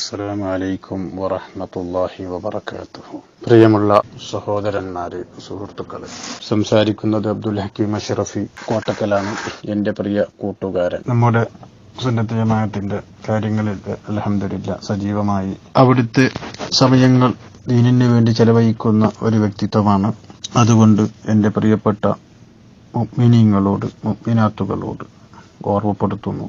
അസ്സലാമു അലൈക്കും വറഹ്മത്തുള്ളാഹി വബറകാതുഹു. പ്രിയമുള്ള സഹോദരന്മാരെ സുഹൃത്തുക്കളെ സംസാരിക്കുന്നത് അബ്ദുൽ ഹക്കീം അഷറഫി കോട്ടക്കലാണ് എന്റെ പ്രിയ കൂട്ടുകാരൻ. നമ്മുടെ സുന്നത്ത് ജമാഅത്തിന്റെ കാര്യങ്ങളിൽ അലഹമില്ല സജീവമായി അവിടുത്തെ സമയങ്ങൾ ദീനിന് വേണ്ടി ചെലവഴിക്കുന്ന ഒരു വ്യക്തിത്വമാണ്. അതുകൊണ്ട് എന്റെ പ്രിയപ്പെട്ട മിനിങ്ങളോട് മിനാത്തുകളോട് ഓർമ്മപ്പെടുത്തുന്നു.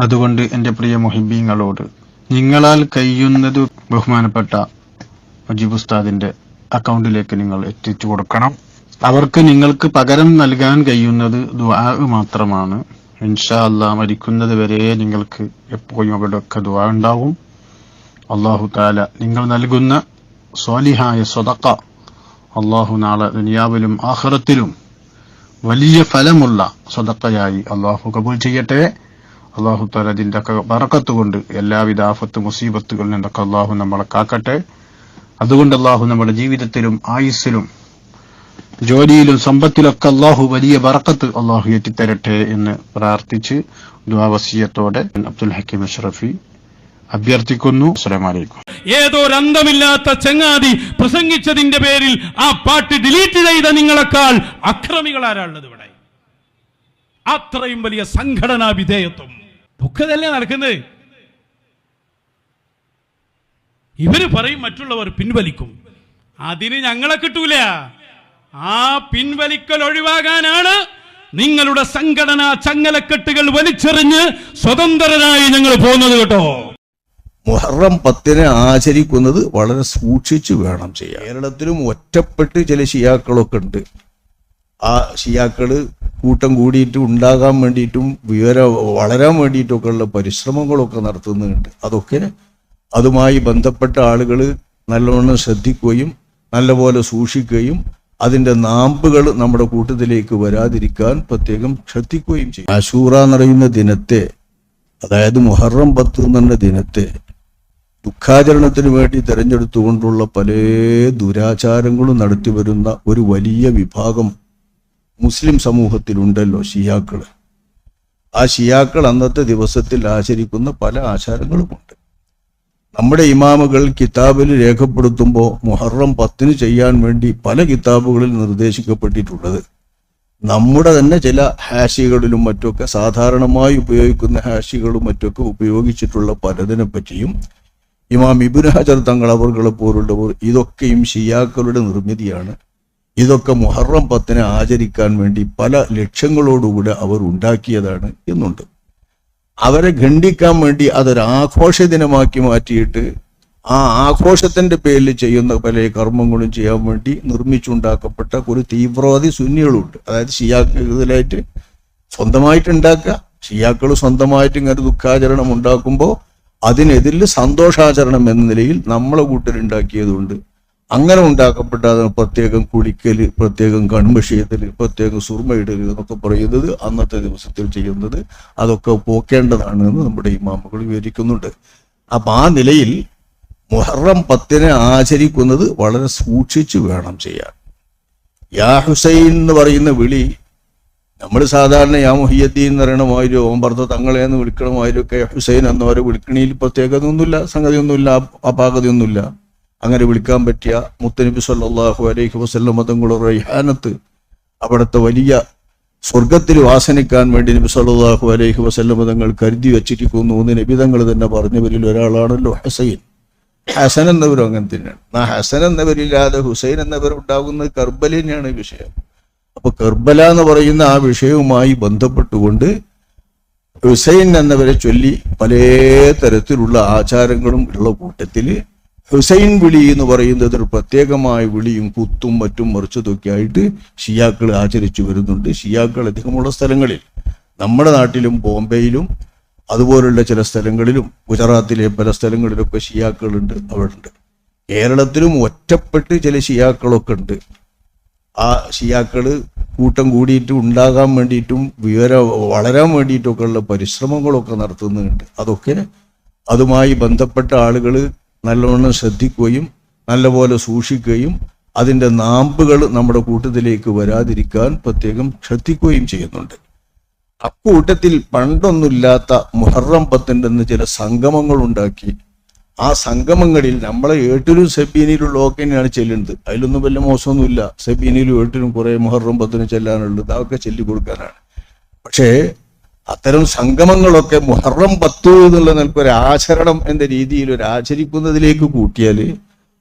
അതുകൊണ്ട് എന്റെ പ്രിയ മൊഹിബീങ്ങളോട് നിങ്ങളാൽ കഴിയുന്നത് ബഹുമാനപ്പെട്ട മുജീബ് ഉസ്താദിന്റെ അക്കൗണ്ടിലേക്ക് നിങ്ങൾ എത്തിച്ചു കൊടുക്കണം. അവർക്ക് നിങ്ങൾക്ക് പകരം നൽകാൻ കഴിയുന്നത് ദുആ മാത്രമാണ്. ഇൻഷാ അല്ലാ മരിക്കുന്നത് വരെ നിങ്ങൾക്ക് എപ്പോഴും അവിടെയൊക്കെ ദുആ ഉണ്ടാവും. അള്ളാഹു താല നിങ്ങൾ നൽകുന്ന സ്വാലിഹായ സ്വതക്ക അള്ളാഹു നാളെ ദുനിയാവിലും ആഹ്റത്തിലും വലിയ ഫലമുള്ള സ്വതക്കയായി അള്ളാഹു കബൂൽ ചെയ്യട്ടെ. അള്ളാഹു താല അതിന്റെ ഒക്കെ ബറക്കത്ത് കൊണ്ട് എല്ലാവിധ ആഫത്ത് മുസീബത്തുകളിൽ നിന്നൊക്കെ അള്ളാഹു നമ്മളെ കാക്കട്ടെ. അതുകൊണ്ട് അള്ളാഹു നമ്മുടെ ജീവിതത്തിലും ആയുസ്സിലും ജോലിയിലും സമ്പത്തിലൊക്കെ അള്ളാഹു വലിയ വറക്കത്ത് അള്ളാഹു എത്തിത്തരട്ടെ എന്ന് പ്രാർത്ഥിച്ച് ദ്വാവസീയത്തോടെ അബ്ദുൽ ഹക്കീം അഷ്റഫി അഭ്യർത്ഥിക്കുന്നു. അസ്സലാമു അലൈക്കും. ഏതോ രന്ധമില്ലാത്ത ചങ്ങാതി പ്രസംഗിച്ചതിന്റെ പേരിൽ ആ പാട്ട് ഡിലീറ്റ് ചെയ്ത നിങ്ങളെക്കാൾ അക്രമികളാരാളുള്ളത് ഇവിടെ? അത്രയും വലിയ സംഘടനാ വിധേയത്വം. ദുഃഖതല്ലേ നടക്കുന്നത്? ഇവർ പറയും മറ്റുള്ളവർ പിൻവലിക്കും. അതിന് ഞങ്ങളെ കിട്ടൂല. ആ പിൻവലിക്കൽ ഒഴിവാകാനാണ് നിങ്ങളുടെ സംഘടനാ ചങ്ങലക്കെട്ടുകൾ വലിച്ചെറിഞ്ഞ് സ്വതന്ത്രരായി ഞങ്ങൾ പോകുന്നത് കേട്ടോ. മുഹറം പത്തിനെ ആചരിക്കുന്നത് വളരെ സൂക്ഷിച്ചു വേണം ചെയ്യാൻ. കേരളത്തിലും ഒറ്റപ്പെട്ട് ചില ഷിയാക്കളൊക്കെ ഉണ്ട്. ആ ഷിയാക്കൾ കൂട്ടം കൂടിയിട്ട് ഉണ്ടാകാൻ വേണ്ടിയിട്ടും വിവരം വളരാൻ വേണ്ടിയിട്ടൊക്കെയുള്ള പരിശ്രമങ്ങളൊക്കെ നടത്തുന്നുണ്ട്. അതൊക്കെ അതുമായി ബന്ധപ്പെട്ട ആളുകൾ നല്ലവണ്ണം ശ്രദ്ധിക്കുകയും നല്ലപോലെ സൂക്ഷിക്കുകയും അതിന്റെ നാമ്പുകൾ നമ്മുടെ കൂട്ടത്തിലേക്ക് വരാതിരിക്കാൻ പ്രത്യേകം ശ്രദ്ധിക്കുകയും ചെയ്യും. അശൂറ എന്ന് പറയുന്ന ദിനത്തെ അതായത് മുഹറം പത്ത് എന്ന ദിനത്തെ ദുഃഖാചരണത്തിന് വേണ്ടി തെരഞ്ഞെടുത്തുകൊണ്ടുള്ള പല ദുരാചാരങ്ങളും നടത്തി വരുന്ന ഒരു വലിയ വിഭാഗം മുസ്ലിം സമൂഹത്തിലുണ്ടല്ലോ ഷിയാക്കൾ ആ ഷിയാക്കൾ അന്നത്തെ ദിവസത്തിൽ ആചരിക്കുന്ന പല ആചാരങ്ങളുമുണ്ട്. നമ്മുടെ ഇമാമുകൾ കിതാബിൽ രേഖപ്പെടുത്തുമ്പോൾ മുഹറം പത്തിന് ചെയ്യാൻ വേണ്ടി പല കിതാബുകളിൽ നിർദ്ദേശിക്കപ്പെട്ടിട്ടുള്ളത്. നമ്മുടെ തന്നെ ചില ഹാഷികളിലും മറ്റൊക്കെ സാധാരണമായി ഉപയോഗിക്കുന്ന ഹാഷികളും മറ്റൊക്കെ ഉപയോഗിച്ചിട്ടുള്ള പലതിനെ പറ്റിയും ഇമാം ഇബുൻ ഹജർ തങ്ങൾ അവർകളെ പോലുള്ളവർ ഇതൊക്കെയും ഷിയാക്കളുടെ നിർമ്മിതിയാണ്. ഇതൊക്കെ മുഹറം പത്തിനെ ആചരിക്കാൻ വേണ്ടി പല ലക്ഷ്യങ്ങളോടുകൂടെ അവർ ഉണ്ടാക്കിയതാണ് എന്നുണ്ട്. അവരെ ഖണ്ഡിക്കാൻ വേണ്ടി അതൊരു ആഘോഷ ദിനമാക്കി മാറ്റിയിട്ട് ആ ആഘോഷത്തിന്റെ പേരിൽ ചെയ്യുന്ന പല കർമ്മങ്ങളും ചെയ്യാൻ വേണ്ടി നിർമ്മിച്ചുണ്ടാക്കപ്പെട്ട ഒരു തീവ്രവാദി സുന്നികളുണ്ട്. അതായത് ഷിയാക്കളിലായിട്ട് സ്വന്തമായിട്ട് ഉണ്ടാക്കുക ഷിയാക്കൾ സ്വന്തമായിട്ട് ഇങ്ങനെ ദുഃഖാചരണം ഉണ്ടാക്കുമ്പോൾ അതിനെതിരിൽ സന്തോഷാചരണം എന്ന നിലയിൽ നമ്മളെ കൂട്ടരുണ്ടാക്കിയതുകൊണ്ട് അങ്ങനെ ഉണ്ടാക്കപ്പെട്ട പ്രത്യേകം കുളിക്കൽ പ്രത്യേകം കൺമഷിയതൽ പ്രത്യേകം സുർമയിടൽ എന്നൊക്കെ പറയുന്നത് അന്നത്തെ ദിവസത്തിൽ ചെയ്യുന്നത് അതൊക്കെ പോക്കേണ്ടതാണ് എന്ന് നമ്മുടെ ഇമാമുകൾ വിവരിക്കുന്നുണ്ട്. അപ്പൊ ആ നിലയിൽ മുഹറം പത്തിനെ ആചരിക്കുന്നത് വളരെ സൂക്ഷിച്ചു വേണം ചെയ്യാൻ. യാ ഹുസൈൻ എന്ന് പറയുന്ന വിളി നമ്മൾ സാധാരണ യാ മുഹിയദ്ദീൻ എന്ന് പറയണമായിരോ ഓമ്പർത്ത തങ്ങളെ എന്ന് വിളിക്കണമായിരോ ഒക്കെ ഹുസൈൻ എന്നവരെ വിളിക്കണിയിൽ പ്രത്യേകത ഒന്നുമില്ല സംഗതിയൊന്നുമില്ല അപാകതയൊന്നുമില്ല. അങ്ങനെ വിളിക്കാൻ പറ്റിയ മുത്തനബി സല്ലാഹു അലൈഹി വസ്ല്ലം തങ്ങളുടെ റൈഹാനത്ത് അവിടുത്തെ വലിയ സ്വർഗത്തിൽ വാസനിക്കാൻ വേണ്ടി നബി സല്ലാഹു അലൈഹി വസ്ല്ലം തങ്ങൾ കരുതി വെച്ചിരിക്കുന്നു എന്ന് നബിതങ്ങൾ തന്നെ പറഞ്ഞവരിൽ ഒരാളാണല്ലോ ഹസൈൻ. ഹസൻ എന്നവരും അങ്ങനെ തന്നെയാണ്. ആ ഹസൻ എന്നവരില്ലാതെ ഹുസൈൻ എന്നവരുണ്ടാകുന്നത് കർബലിനെയാണ് കർബല വിഷയം. അപ്പൊ കർബല എന്ന് പറയുന്ന ആ വിഷയവുമായി ബന്ധപ്പെട്ടുകൊണ്ട് ഹുസൈൻ എന്നവരെ ചൊല്ലി പല തരത്തിലുള്ള ആചാരങ്ങളും ഉള്ള കൂട്ടത്തിൽ ഹുസൈൻ വിളി എന്ന് പറയുന്നത് ഒരു പ്രത്യേകമായ വിളിയും കുത്തും മറ്റും മറിച്ചതൊക്കെ ആയിട്ട് ഷിയാക്കൾ ആചരിച്ചു വരുന്നുണ്ട്. ഷിയാക്കൾ അധികമുള്ള സ്ഥലങ്ങളിൽ നമ്മുടെ നാട്ടിലും ബോംബെയിലും അതുപോലുള്ള ചില സ്ഥലങ്ങളിലും ഗുജറാത്തിലെ പല സ്ഥലങ്ങളിലൊക്കെ ഷിയാക്കളുണ്ട് അവിടെ ഉണ്ട് കേരളത്തിലും ഒറ്റപ്പെട്ട് ചില ഷിയാക്കളൊക്കെ ഉണ്ട്. ആ ഷിയാക്കൾ കൂട്ടം കൂടിയിട്ട് ഉണ്ടാകാൻ വേണ്ടിയിട്ടും വിവര വളരാൻ വേണ്ടിയിട്ടൊക്കെ ഉള്ള പരിശ്രമങ്ങളൊക്കെ നടത്തുന്നുണ്ട്. അതൊക്കെ അതുമായി ബന്ധപ്പെട്ട ആളുകൾ നല്ലവണ്ണം ശ്രദ്ധിക്കുകയും നല്ലപോലെ സൂക്ഷിക്കുകയും അതിന്റെ നാമ്പുകൾ നമ്മുടെ കൂട്ടത്തിലേക്ക് വരാതിരിക്കാൻ പ്രത്യേകം ശ്രദ്ധിക്കുകയും ചെയ്യുന്നുണ്ട്. അക്കൂട്ടത്തിൽ പണ്ടൊന്നുമില്ലാത്ത മുഹറം പത്തിന്റെ ചില സംഗമങ്ങൾ ഉണ്ടാക്കി. ആ സംഗമങ്ങളിൽ നമ്മളെ ഏട്ടിലും സെബീനിലും ഒക്കെ തന്നെയാണ് ചെല്ലുന്നത്. അതിലൊന്നും വലിയ മോശമൊന്നുമില്ല. സെബീനിലും ഏട്ടിലും കുറേ മുഹറം പത്തിനും ചെല്ലാനുള്ളത് അതൊക്കെ ചെല്ലിക്കൊടുക്കാനാണ്. പക്ഷേ അത്തരം സംഗമങ്ങളൊക്കെ മുഹറം പത്തു എന്നുള്ള നിലയ്ക്ക് ഒരു ആചരണം എന്ന രീതിയിൽ ഒരു ആചരിക്കുന്നതിലേക്ക് കൂട്ടിയാൽ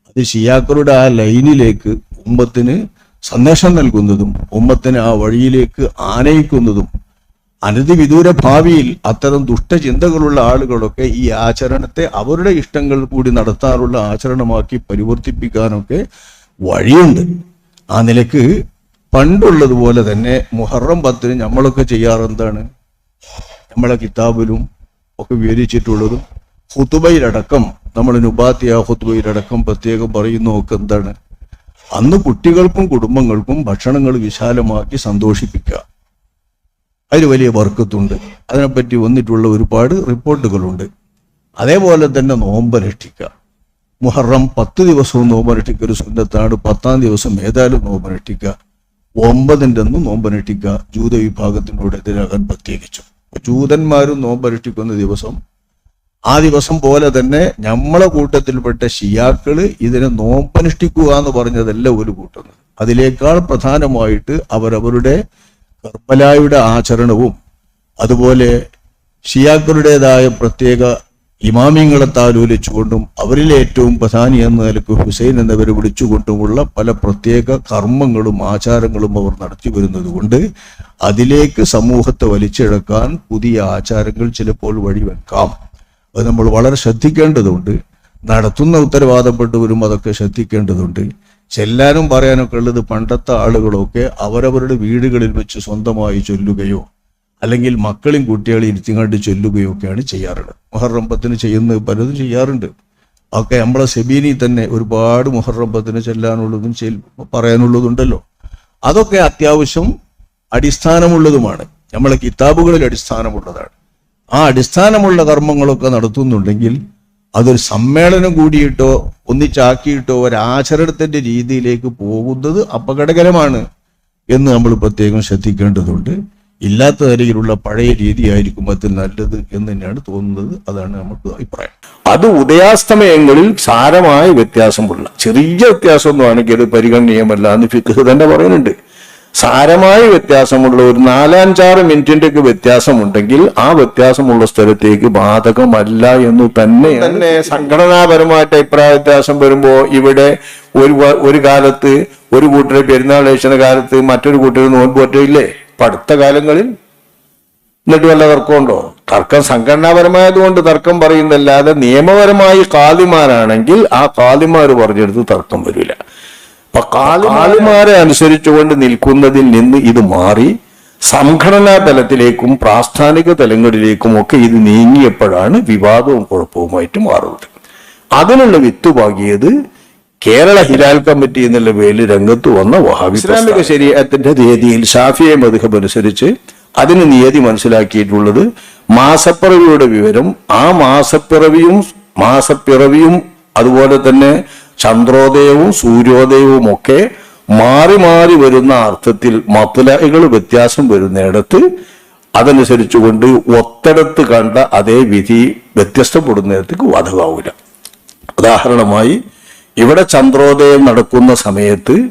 അത് ഷിയാക്കളുടെ ആ ലൈനിലേക്ക് ഉമ്മത്തിന് സന്ദേശം നൽകുന്നതും ഉമ്മത്തിന് ആ വഴിയിലേക്ക് ആനയിക്കുന്നതും അനധിവിദൂര ഭാവിയിൽ അത്തരം ദുഷ്ടചിന്തകളുള്ള ആളുകളൊക്കെ ഈ ആചരണത്തെ അവരുടെ ഇഷ്ടങ്ങൾ കൂടി നടത്താറുള്ള ആചരണമാക്കി പരിവർത്തിപ്പിക്കാനൊക്കെ വഴിയുണ്ട്. ആ നിലയ്ക്ക് പണ്ടുള്ളതുപോലെ തന്നെ മുഹറം പത്തിന് നമ്മളൊക്കെ ചെയ്യാറെന്താണ്? നമ്മളെ കിതാബിലും ഒക്കെ വിവരിച്ചിട്ടുള്ളതും ഹുത്തുബയിലടക്കം നമ്മൾ നുബാത്തിയ ഹുത്തുബയിലടക്കം പ്രത്യേകം പറയുന്നതൊക്കെ എന്താണ്? അന്ന് കുട്ടികൾക്കും കുടുംബങ്ങൾക്കും ഭക്ഷണങ്ങൾ വിശാലമാക്കി സന്തോഷിപ്പിക്കുക. അതിൽ വലിയ വർക്കത്തുണ്ട്. അതിനെപ്പറ്റി വന്നിട്ടുള്ള ഒരുപാട് റിപ്പോർട്ടുകളുണ്ട്. അതേപോലെ തന്നെ നോമ്പ് നോമ്പനുഷ്ഠിക്കുക മുഹറം പത്ത് ദിവസവും നോമ്പനുഷ്ഠിക്കുക ഒരു സുന്നത്താണ് പത്താം ദിവസം ഏതായാലും നോമ്പനുഷ്ഠിക്കുക ഒമ്പതിന്റെ നോമ്പ് നോമ്പനുഷ്ഠിക്കുക ജൂത വിഭാഗത്തിനോട് എതിരാകാൻ പ്രത്യേകിച്ചും. ജൂതന്മാരും നോമ്പനുഷ്ഠിക്കുന്ന ദിവസം ആ ദിവസം പോലെ തന്നെ നമ്മളെ കൂട്ടത്തിൽപ്പെട്ട ഷിയാക്കൾ ഇതിനെ നോമ്പനുഷ്ഠിക്കുക എന്ന് പറഞ്ഞതല്ല ഒരു കൂട്ടുന്നത് അതിലേക്കാൾ പ്രധാനമായിട്ട് അവരവരുടെ കർബലായുടെ ആചരണവും അതുപോലെ ഷിയാക്കളുടേതായ പ്രത്യേക ഇമാമിങ്ങളെ താലോലിച്ചുകൊണ്ടും അവരിൽ ഏറ്റവും പ്രധാനി എന്ന നിലയ്ക്ക് ഹുസൈൻ എന്നവരെ വിളിച്ചുകൊണ്ടുമുള്ള പല പ്രത്യേക കർമ്മങ്ങളും ആചാരങ്ങളും അവർ നടത്തി വരുന്നത് കൊണ്ട് അതിലേക്ക് സമൂഹത്തെ വലിച്ചിഴക്കാൻ പുതിയ ആചാരങ്ങൾ ചിലപ്പോൾ വഴിവെക്കാം. അത് നമ്മൾ വളരെ ശ്രദ്ധിക്കേണ്ടതുണ്ട്. നടത്തുന്ന ഉത്തരവാദപ്പെട്ടവരും അതൊക്കെ ശ്രദ്ധിക്കേണ്ടതുണ്ട്. ചെല്ലാനും പറയാനൊക്കെ ഉള്ളത് പണ്ടത്തെ ആളുകളൊക്കെ അവരവരുടെ വീടുകളിൽ വെച്ച് സ്വന്തമായി ചൊല്ലുകയോ അല്ലെങ്കിൽ മക്കളും കുട്ടികളെ ഇരുത്തിങ്ങാണ്ട് ചൊല്ലുകയൊക്കെയാണ് ചെയ്യാറുള്ളത്. മുഹറംപത്തിന് ചെയ്യുന്നത് പലതും ചെയ്യാറുണ്ട്. ഒക്കെ നമ്മളെ സെബീനി തന്നെ ഒരുപാട് മുഹറം പത്തിന് ചെല്ലാനുള്ളതും പറയാനുള്ളതുണ്ടല്ലോ. അതൊക്കെ അത്യാവശ്യം അടിസ്ഥാനമുള്ളതുമാണ്. നമ്മളെ കിതാബുകളിൽ അടിസ്ഥാനമുള്ളതാണ്. ആ അടിസ്ഥാനമുള്ള കർമ്മങ്ങളൊക്കെ നടത്തുന്നുണ്ടെങ്കിൽ അതൊരു സമ്മേളനം കൂടിയിട്ടോ ഒന്നിച്ചാക്കിയിട്ടോ ഒരാചരണത്തിന്റെ രീതിയിലേക്ക് പോകുന്നത് അപകടകരമാണ് എന്ന് നമ്മൾ പ്രത്യേകം ശ്രദ്ധിക്കേണ്ടതുണ്ട്. ഇല്ലാത്ത നിലയിലുള്ള പഴയ രീതിയായിരിക്കും അതിൽ നല്ലത് എന്ന് തന്നെയാണ് തോന്നുന്നത്. അതാണ് നമുക്ക് അഭിപ്രായം. അത് ഉദയാസ്തമയങ്ങളിൽ സാരമായ വ്യത്യാസമുള്ള ചെറിയ വ്യത്യാസമൊന്നും ആണെങ്കിൽ അത് പരിഗണനീയമല്ല എന്ന് ഫിഖ് തന്നെ പറയുന്നുണ്ട്. സാരമായ വ്യത്യാസമുള്ള ഒരു നാലഞ്ചാറ് മിനിറ്റിന്റെ ഒക്കെ വ്യത്യാസമുണ്ടെങ്കിൽ ആ വ്യത്യാസമുള്ള സ്ഥലത്തേക്ക് ബാധകമല്ല എന്ന് തന്നെ തന്നെ സംഘടനാപരമായിട്ട് അഭിപ്രായ വ്യത്യാസം വരുമ്പോ ഇവിടെ ഒരു ഒരു കാലത്ത് ഒരു കൂട്ടരെ പെരുന്നാൾ കഴിച്ചുന്ന കാലത്ത് മറ്റൊരു കൂട്ടർ നോൻപ് പറ്റില്ലേ ഇപ്പൊ അടുത്ത കാലങ്ങളിൽ എന്നിട്ട് വല്ല തർക്കമുണ്ടോ? തർക്കം സംഘടനാപരമായതുകൊണ്ട് തർക്കം പറയുന്നല്ലാതെ നിയമപരമായി കാലിമാരാണെങ്കിൽ ആ കാലിമാർ പറഞ്ഞെടുത്ത് തർക്കം വരില്ല. അപ്പൊ കാലിമാരെ അനുസരിച്ചുകൊണ്ട് നിൽക്കുന്നതിൽ നിന്ന് ഇത് മാറി സംഘടനാ തലത്തിലേക്കും പ്രാസ്ഥാനിക തലങ്ങളിലേക്കും ഒക്കെ ഇത് നീങ്ങിയപ്പോഴാണ് വിവാദവും കുഴപ്പവുമായിട്ട് മാറുന്നത്. അതിനുള്ള വിത്ത് പാകിയത് കേരള ഹിലാൽ കമ്മിറ്റി എന്നുള്ള പേരിൽ രംഗത്ത് വന്ന വഹാബി ഇസ്ലാമിക ശരീരത്തിന്റെ തീയതിയിൽ ഷാഫിയെ മധുഹബ് അനുസരിച്ച് അതിന് നിയതി മനസ്സിലാക്കിയിട്ടുള്ളത് മാസപ്പിറവിയുടെ വിവരം ആ മാസപ്പിറവിയും മാസപ്പിറവിയും അതുപോലെ തന്നെ ചന്ദ്രോദയവും സൂര്യോദയവും ഒക്കെ മാറി മാറി വരുന്ന അർത്ഥത്തിൽ മത്തുലകൾ വ്യത്യാസം വരുന്നിടത്ത് അതനുസരിച്ചുകൊണ്ട് ഒത്തടത്ത് കണ്ട അതേ വിധി വ്യത്യസ്തപ്പെടുന്നിടത്തേക്ക് ബാധകമാവില്ല ഉദാഹരണമായി ഇവിടെ ചന്ദ്രോദയം നടക്കുന്ന സമയത്ത്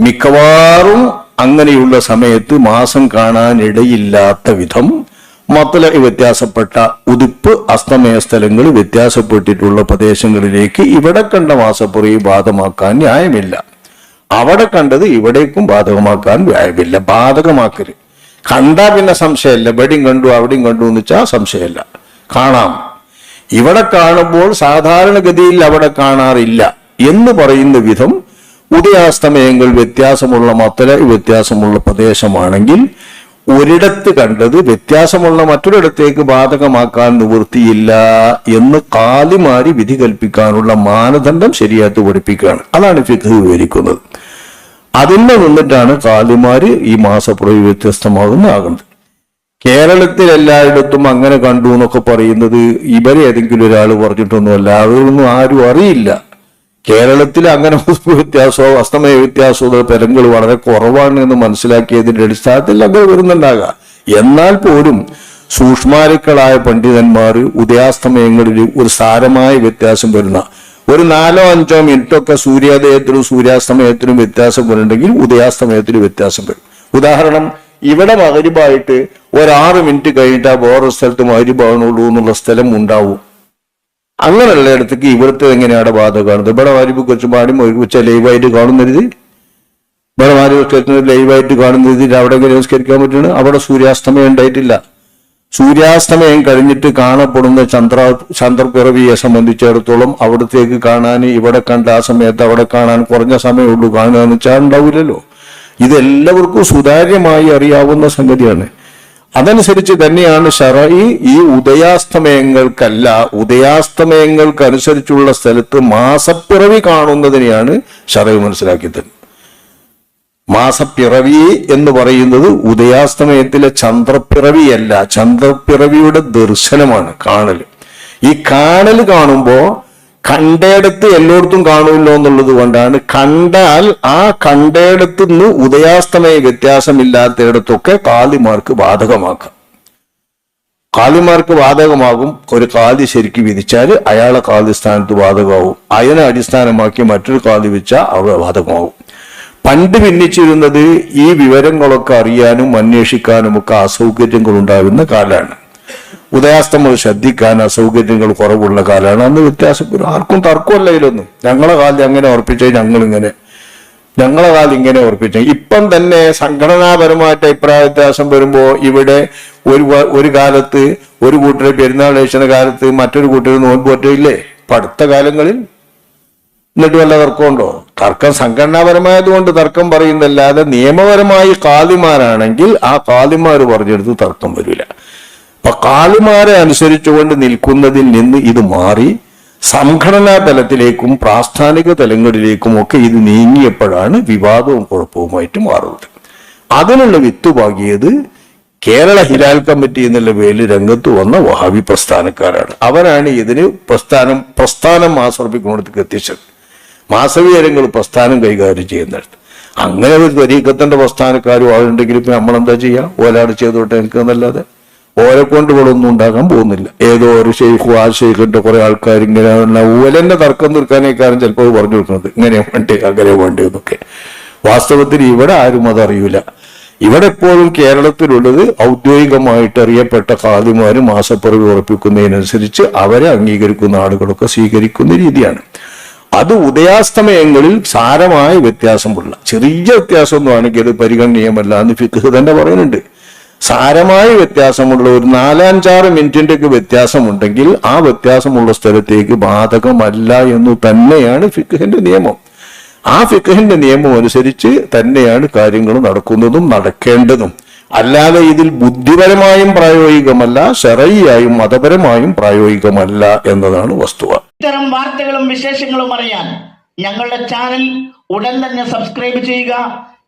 മിക്കവാറും അങ്ങനെയുള്ള സമയത്ത് മാസം കാണാനിടയില്ലാത്ത വിധം മത്തല വ്യത്യാസപ്പെട്ട ഉദിപ്പ് അസ്തമയ സ്ഥലങ്ങൾ വ്യത്യാസപ്പെട്ടിട്ടുള്ള പ്രദേശങ്ങളിലേക്ക് ഇവിടെ കണ്ട മാസപ്പുറയെ ബാധമാക്കാൻ ന്യായമില്ല. അവിടെ കണ്ടത് ഇവിടേക്കും ബാധകമാക്കാൻ ന്യായമില്ല. ബാധകമാക്കരുത്. കണ്ടാ പിന്നെ സംശയമല്ല. ഇവിടെയും കണ്ടു അവിടെയും കണ്ടു എന്ന് വെച്ചാൽ സംശയമല്ല. കാണാം. ഇവിടെ കാണുമ്പോൾ സാധാരണഗതിയിൽ അവിടെ കാണാറില്ല. എന്ന് പറയുന്ന വിധം ഉദയാസ്തമയങ്ങൾ വ്യത്യാസമുള്ള മത്തല വ്യത്യാസമുള്ള പ്രദേശമാണെങ്കിൽ ഒരിടത്ത് കണ്ടത് വ്യത്യാസമുള്ള മറ്റൊരിടത്തേക്ക് ബാധകമാക്കാൻ നിവൃത്തിയില്ല എന്ന് കാലിമാരി വിധി കൽപ്പിക്കാനുള്ള മാനദണ്ഡം ശരിയാത്ത് പഠിപ്പിക്കുകയാണ്. അതാണ് ഫിഖ് വിവരിക്കുന്നത്. അതിന് നിന്നിട്ടാണ് കാലിമാര് ഈ മാസപ്രവി വ്യത്യസ്തമാകുന്നതാകുന്നത്. കേരളത്തിൽ എല്ലായിടത്തും അങ്ങനെ കണ്ടു എന്നൊക്കെ പറയുന്നത് ഇവരെ ഏതെങ്കിലും ഒരാൾ പറഞ്ഞിട്ടൊന്നുമല്ല അതൊന്നും ആരും അറിയില്ല. കേരളത്തിൽ അങ്ങനെ വ്യത്യാസമോ അസ്തമയ വ്യത്യാസമോ പെരങ്ങൾ വളരെ കുറവാണ് എന്ന് മനസ്സിലാക്കിയതിന്റെ അടിസ്ഥാനത്തിൽ അങ്ങനെ വരുന്നുണ്ടാകാം. എന്നാൽ പോലും സൂക്ഷ്മാരുക്കളായ പണ്ഡിതന്മാർ ഉദയാസ്തമയങ്ങളിൽ ഒരു സാരമായ വ്യത്യാസം വരുന്ന ഒരു നാലോ അഞ്ചോ മിനിറ്റൊക്കെ സൂര്യോദയത്തിനും സൂര്യാസ്തമയത്തിനും വ്യത്യാസം വരുന്നുണ്ടെങ്കിൽ ഉദയാസ്തമയത്തിന് വ്യത്യാസം വരും. ഉദാഹരണം ഇവിടെ മകരിബായിട്ട് ഒരാറ് മിനിറ്റ് കഴിഞ്ഞിട്ട് ആ വേറൊരു സ്ഥലത്ത് മകരിബാകണുള്ളൂ എന്നുള്ള സ്ഥലം ഉണ്ടാവും. അങ്ങനെയുള്ള ഇടത്തേക്ക് ഇവിടുത്തെ എങ്ങനെയാണ് ബാധ കാണുന്നത്? ഇവിടെ വാരിപ്പ് കുറച്ച് പാടി വെച്ച ലൈവായിട്ട് കാണുന്നരുത് ഇവിടെ വാരി ലൈവായിട്ട് കാണുന്നതിൽ അവിടെ എങ്ങനെ നമസ്കരിക്കാൻ പറ്റുന്നത്? അവിടെ സൂര്യാസ്തമയം ഉണ്ടായിട്ടില്ല. സൂര്യാസ്തമയം കഴിഞ്ഞിട്ട് കാണപ്പെടുന്ന ചന്ദ്ര ചന്ദ്രപ്പിറവിയെ സംബന്ധിച്ചിടത്തോളം അവിടത്തേക്ക് കാണാൻ ഇവിടെ കണ്ട ആ സമയത്ത് അവിടെ കാണാൻ കുറഞ്ഞ സമയമുള്ളൂ കാണുക എന്ന് വെച്ചാൽ ഉണ്ടാവില്ലല്ലോ. ഇതെല്ലാവർക്കും സുതാര്യമായി അറിയാവുന്ന സംഗതിയാണ്. അതനുസരിച്ച് തന്നെയാണ് ഷറയി ഈ ഉദയാസ്തമയങ്ങൾക്കല്ല ഉദയാസ്തമയങ്ങൾക്ക് അനുസരിച്ചുള്ള സ്ഥലത്ത് മാസപ്പിറവി കാണുന്നതിനെയാണ് ഷറയി മനസ്സിലാക്കി തരുന്നത് മാസപ്പിറവി എന്ന് പറയുന്നത് ഉദയാസ്തമയത്തിലെ ചന്ദ്രപ്പിറവിയല്ല ചന്ദ്രപ്പിറവിയുടെ ദർശനമാണ് കാണൽ ഈ കാണൽ കാണുമ്പോ കണ്ടയിടത്ത് എല്ലായിടത്തും കാണുമല്ലോ എന്നുള്ളത് കൊണ്ടാണ്. കണ്ടാൽ ആ കണ്ടയിടത്ത് നിന്ന് ഉദയാസ്തമയ വ്യത്യാസമില്ലാത്തയിടത്തൊക്കെ കാലിമാർക്ക് ബാധകമാക്കാം കാലിമാർക്ക് ബാധകമാകും ഒരു കാലി ശരിക്ക് വിധിച്ചാൽ അയാളെ കാലി സ്ഥാനത്ത് ബാധകമാവും അയനെ അടിസ്ഥാനമാക്കി മറ്റൊരു കാലി വെച്ചാൽ അവിടെ ബാധകമാവും പണ്ട് ഭിന്നിച്ചിരുന്നത് ഈ വിവരങ്ങളൊക്കെ അറിയാനും അസൗകര്യങ്ങൾ ഉണ്ടാകുന്ന കാലാണ്. ഉദയാസ്തമം ശ്രദ്ധിക്കാൻ അസൗകര്യങ്ങൾ കുറവുള്ള കാലമാണ്. അന്ന് വ്യത്യാസം ആർക്കും തർക്കമല്ല ഇതിലൊന്നും ഞങ്ങളെ കാലത്ത് അങ്ങനെ ഉറപ്പിച്ചേ ഞങ്ങളിങ്ങനെ. ഞങ്ങളെ കാലം ഇങ്ങനെ ഉറപ്പിച്ചു ഇപ്പം തന്നെ സംഘടനാപരമായിട്ട് അഭിപ്രായ വ്യത്യാസം വരുമ്പോ ഇവിടെ ഒരു ഒരു കാലത്ത് ഒരു കൂട്ടർ പെരുന്നാൾ കഴിച്ചുന്ന കാലത്ത് മറ്റൊരു കൂട്ടർ നോൻപ് പറ്റില്ലേ? കാലങ്ങളിൽ എന്നിട്ട് വല്ല തർക്കമുണ്ടോ തർക്കം സംഘടനാപരമായതുകൊണ്ട് തർക്കം പറയുന്നല്ലാതെ നിയമപരമായി കാലിമാരാണെങ്കിൽ ആ കാലിമാർ പറഞ്ഞെടുത്ത് തർക്കം വരില്ല കാലിമാരെ അനുസരിച്ചുകൊണ്ട് നിൽക്കുന്നതിൽ നിന്ന് ഇത് മാറി സംഘടനാ തലത്തിലേക്കും പ്രാസ്ഥാനിക തലങ്ങളിലേക്കും ഒക്കെ ഇത് നീങ്ങിയപ്പോഴാണ് വിവാദവും കുഴപ്പവുമായിട്ട് മാറുന്നത്. അതിനുള്ള വിത്ത് പാകിയത് കേരള ഹിലാൽ കമ്മിറ്റി എന്നുള്ള പേരിൽ രംഗത്ത് വന്ന വഹാബി പ്രസ്ഥാനക്കാരാണ്. അവരാണ് ഇതിന് പ്രസ്ഥാനം പ്രസ്ഥാനം മാസർപ്പിക്കുന്നിടത്തേക്ക് എത്തിച്ചത്. മാസവീരങ്ങൾ പ്രസ്ഥാനം കൈകാര്യം ചെയ്യുന്നിടത്ത്. അങ്ങനെ ഒരു ത്വരീക്കത്തിന്റെ പ്രസ്ഥാനക്കാരും ആളുണ്ടെങ്കിൽ നമ്മൾ എന്താ ചെയ്യാ? ഓലാട് ചെയ്തോട്ടെ എനിക്ക് എന്നല്ലാതെ. ഓരെ ഇവിടെ ഒന്നും ഉണ്ടാകാൻ പോകുന്നില്ല. ഏതോ ഒരു ഷെയ്ഖു ആ ഷെയ്ഖിന്റെ കുറെ ആൾക്കാർ ഇങ്ങനെ ഓലെന്നെ തർക്കം തീർക്കാനേക്കാരും ചിലപ്പോൾ പറഞ്ഞു കൊടുക്കുന്നത്. ഇങ്ങനെ വേണ്ടേ അങ്ങനെ വേണ്ടേ എന്നൊക്കെ. വാസ്തവത്തിൽ ഇവിടെ ആരും അതറിയൂല ഇവിടെ എപ്പോഴും കേരളത്തിലുള്ളത് ഔദ്യോഗികമായിട്ട് അറിയപ്പെട്ട ഖാദിമാര് മാസപ്പിറവി ഉറപ്പിക്കുന്നതിനനുസരിച്ച് അവരെ അംഗീകരിക്കുന്ന ആളുകളൊക്കെ സ്വീകരിക്കുന്ന രീതിയാണ്. അത് ഉദയാസ്തമയങ്ങളിൽ സാരമായ വ്യത്യാസമുള്ള ചെറിയ വ്യത്യാസമൊന്നും ആണെങ്കിൽ അത് പരിഗണനീയമല്ല എന്ന് ഫിഖ് തന്നെ പറയുന്നുണ്ട്. സാരമായ വ്യത്യാസമുള്ള ഒരു നാലഞ്ചാറ് മിനിറ്റിന്റെ ഒക്കെ വ്യത്യാസമുണ്ടെങ്കിൽ ആ വ്യത്യാസമുള്ള സ്ഥലത്തേക്ക് ബാധകമല്ല എന്ന് തന്നെയാണ് ഫിഖിന്റെ നിയമം. ആ ഫിക്കഹിന്റെ നിയമം അനുസരിച്ച് തന്നെയാണ് കാര്യങ്ങൾ നടക്കുന്നതും നടക്കേണ്ടതും. അല്ലാതെ ഇതിൽ ബുദ്ധിപരമായും പ്രായോഗികമല്ല ശരയിയായും മതപരമായും പ്രായോഗികമല്ല എന്നതാണ് വസ്തുവ. ഇത്തരം വാർത്തകളും വിശേഷങ്ങളും അറിയാൻ ഞങ്ങളുടെ ചാനൽ ഉടൻ തന്നെ സബ്സ്ക്രൈബ് ചെയ്യുക.